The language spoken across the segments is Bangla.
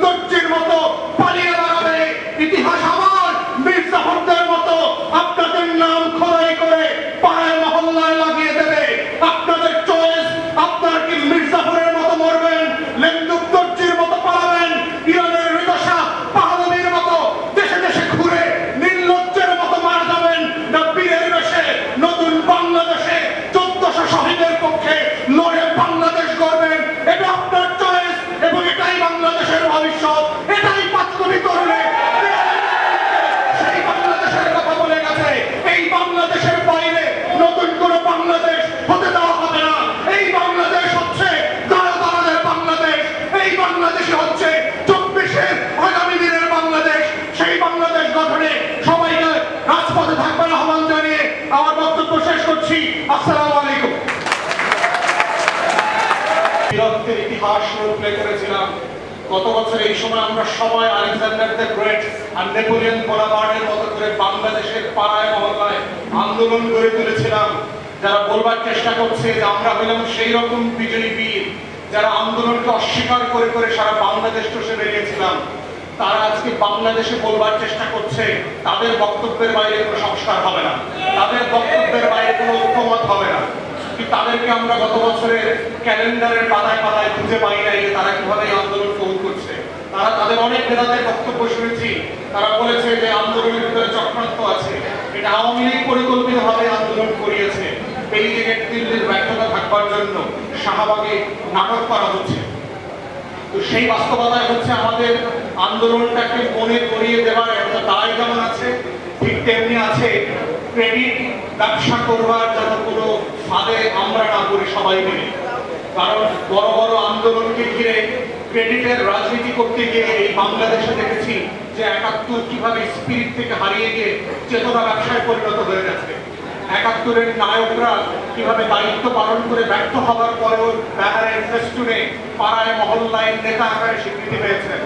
লেন্দুত্তর্যের মতো পালিয়ে বেড়াবে ইতিহাস আবার মির্জাফরদের মতো আপনাদের নাম খোদাই করে পাড়ায় মহল্লায় লাগিয়ে দেবে আপনাদের চয়েস আপনার কি মির্জাফরের মতো মরবেন লেন্দুত্তর্যের মতো পালাবেন ইরানের রিদশা পাহাড়ির মতো দেশে দেশে ঘুরে নির্লজ্জের মতো মারা যাবেন না বীরের বেশে নতুন বাংলাদেশে চোদ্দশো শহীদের পক্ষে লড়ে বাংলাদেশ গড়বেন এটা আপনার চয়েস এবং এটাই বাংলাদেশের ভবিষ্যৎ এটাই পাঁচকবি তরুণে সেই বাংলাদেশের কথা বলে গেছে এই বাংলাদেশের বাইরে নতুন কোন বাংলাদেশ হতে দেওয়া হবে না এই বাংলাদেশ হচ্ছে দাঁড়া দাঁড়াদের বাংলাদেশ এই বাংলাদেশে হচ্ছে চব্বিশের আগামী দিনের বাংলাদেশ সেই বাংলাদেশ গঠনে সবাইকে রাজপথে থাকবার আহ্বান জানিয়ে আমার বক্তব্য শেষ করছি। আসসালামু আলাইকুম। বীরত্বের ইতিহাস রূপলে করেছিলাম। গত বছর এই সময় আমরা সবাই আলেকজান্ডার গ্রেট আর নেপোলিয়ন বোনাপার্টের মতো করে বাংলাদেশের পাড়ায় মহল্লায় আন্দোলন গড়ে তুলেছিলাম। যারা বলবার চেষ্টা করছে যে আমরা হলাম সেই রকম বিজয়ী বীর, যারা আন্দোলনকে অস্বীকার করে করে সারা বাংলাদেশ চষে বেরিয়েছিলাম তারা আজকে বাংলাদেশে বলবার চেষ্টা করছে, তাদের বক্তব্যের বাইরে কোনো সংস্কার হবে না। তাদের বক্তব্যের বাইরে কোনো ঐক্যমত হবে না। তাদেরকে আমরা গত বছরের ক্যালেন্ডারের পাতায় পাতায় খুঁজে পাই নাই যে তারা কীভাবে এই আন্দোলন কবুল করছে? তারা তাদের অনেক নেতাদের বক্তব্য শুনেছি। তারা বলেছে যে আন্দোলনের ভিতরে চক্রান্ত আছে। এটা আওয়ামী লীগ পরিকল্পিতভাবে আন্দোলন করিয়েছে। বেরিয়ে গেট দিল্লির ব্যর্থতা থাকবার জন্য শাহবাগে নাটক করা হচ্ছে। তো সেই বাস্তবতায় হচ্ছে আমাদের আন্দোলনটাকে মনে করিয়ে দেওয়ার একটা দায় যেমন আছে, ঠিক তেমনি আছে ক্রেডিট ব্যবসা করবার যেন কোনো ফাঁদে আমরা না করি সবাই মিলে। কারণ বড় বড় আন্দোলনকে ঘিরে ক্রেডিটের রাজনীতি করতে গিয়ে এই বাংলাদেশে দেখেছি যে একাত্তর কীভাবে স্পিরিট থেকে হারিয়ে গিয়ে চেতনা ব্যবসায় পরিণত হয়ে গেছে। একাত্তরের নায়করা কীভাবে দায়িত্ব পালন করে ব্যর্থ হবার পরেও ব্যানারের ফেস্টুনে পাড়ায় মহল্লায় নেতা আকারে স্বীকৃতি পেয়েছেন।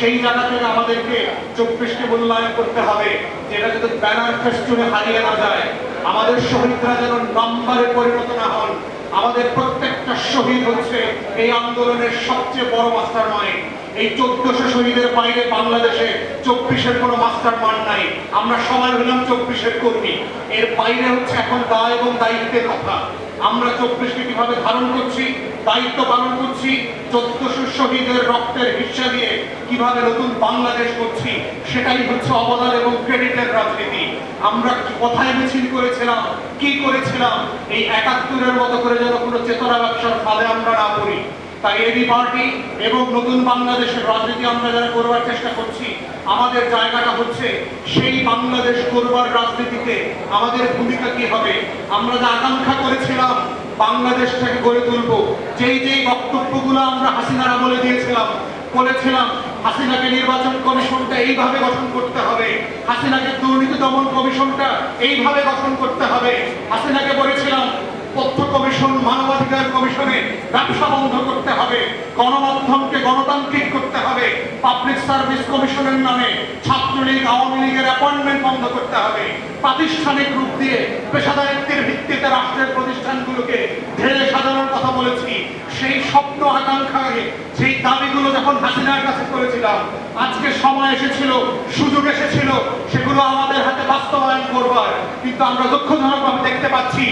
সেই জায়গা থেকে আমাদেরকে চব্বিশকে মূল্যায়ন করতে হবে, যেটা যদি ব্যানার ফেস্টুনে হারিয়ে না যায়। আমাদের শহীদরা যেন নম্বরে পরিণত না হন। আমাদের প্রত্যেকটা শহীদ হচ্ছে এই আন্দোলনের সবচেয়ে বড় মাস্টার মাইন্ড এই চোদ্দশো শহীদের বাইরে বাংলাদেশে চব্বিশের কোনো মাস্টার মান নাই। আমরা সবাই হলাম চব্বিশের কর্মী। এর বাইরে হচ্ছে এখন দায় এবং দায়িত্বের কথা। আমরা চব্বিশকে কীভাবে ধারণ করছি, দায়িত্ব পালন করছি, চোদ্দশো শহীদের রক্তের হিসাব দিয়ে কীভাবে নতুন বাংলাদেশ করছি, সেটাই হচ্ছে অবদান এবং ক্রেডিটের রাজনীতি। আমরা কোথায় মিছিল করেছিলাম, কি করেছিলাম, এই একাত্তরের মতো করে যেন কোনো চেতনা ব্যবসার ফাঁদে আমরা না পড়ি। তাই পার্টি এবং নতুন বাংলাদেশের রাজনীতি আমরা যারা করবার চেষ্টা করছি, আমাদের জায়গাটা হচ্ছে সেই বাংলাদেশ করবার রাজনীতিতে আমাদের ভূমিকা কি হবে? আমরা যে আকাঙ্ক্ষা করেছিলাম বাংলাদেশটাকে গড়ে তুলবো, যেই যেই বক্তব্যগুলো আমরা হাসিনার আমলে দিয়েছিলাম, বলেছিলাম, হাসিনাকে নির্বাচন কমিশনটা এইভাবে গঠন করতে হবে, হাসিনাকে দুর্নীতি দমন কমিশনটা এইভাবে গঠন করতে হবে, হাসিনাকে বলেছিলাম তথ্য কমিশন, মানবাধিকার কমিশনে ব্যবসা বন্ধ করতে হবে, গণমাধ্যমকে গণতান্ত্রিক করতে হবে পাবলিক সার্ভিস কমিশনের নামে ছাত্রলীগ, আওয়ামী লীগের অ্যাপয়েন্টমেন্ট বন্ধ করতে হবে, প্রাতিষ্ঠানিক রূপ দিয়ে পেশাদারিত্বের ভিত্তিতে রাষ্ট্রের প্রতিষ্ঠানগুলোকে ঢেলে সাজানোর কথা বলেছি। সেই স্বপ্ন আকাঙ্ক্ষাকে সেই দাবিগুলো যখন কাছে করেছিলাম আজকে সময় এসেছিল, সুযোগ এসেছিল, সেগুলো আমাদের হাতে বাস্তবায়ন করবার। কিন্তু আমরা দুঃখজনকভাবে দেখতে পাচ্ছি,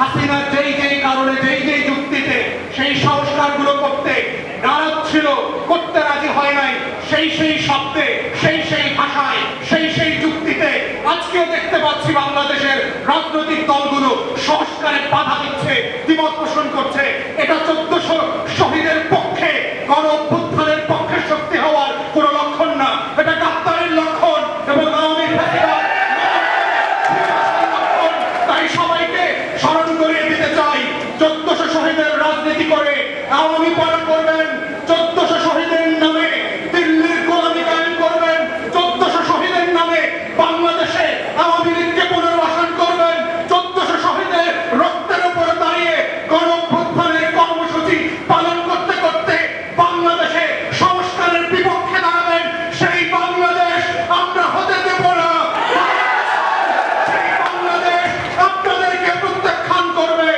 হাসিনা যেই যেই কারণে, যেই যেই যুক্তিতে, সেই সংস্কারগুলো করতে ছিল, করতে রাজি হয় নাই, সেই সেই শব্দে, সেই সেই ভাষায়, সেই সেই যুক্তিতে আজকেও দেখতে পাচ্ছি বাংলাদেশের রাজনৈতিক দলগুলো সংস্কারে বাধা দিচ্ছে, দ্বিমত পোষণ করছে। আওয়ামী পার্টি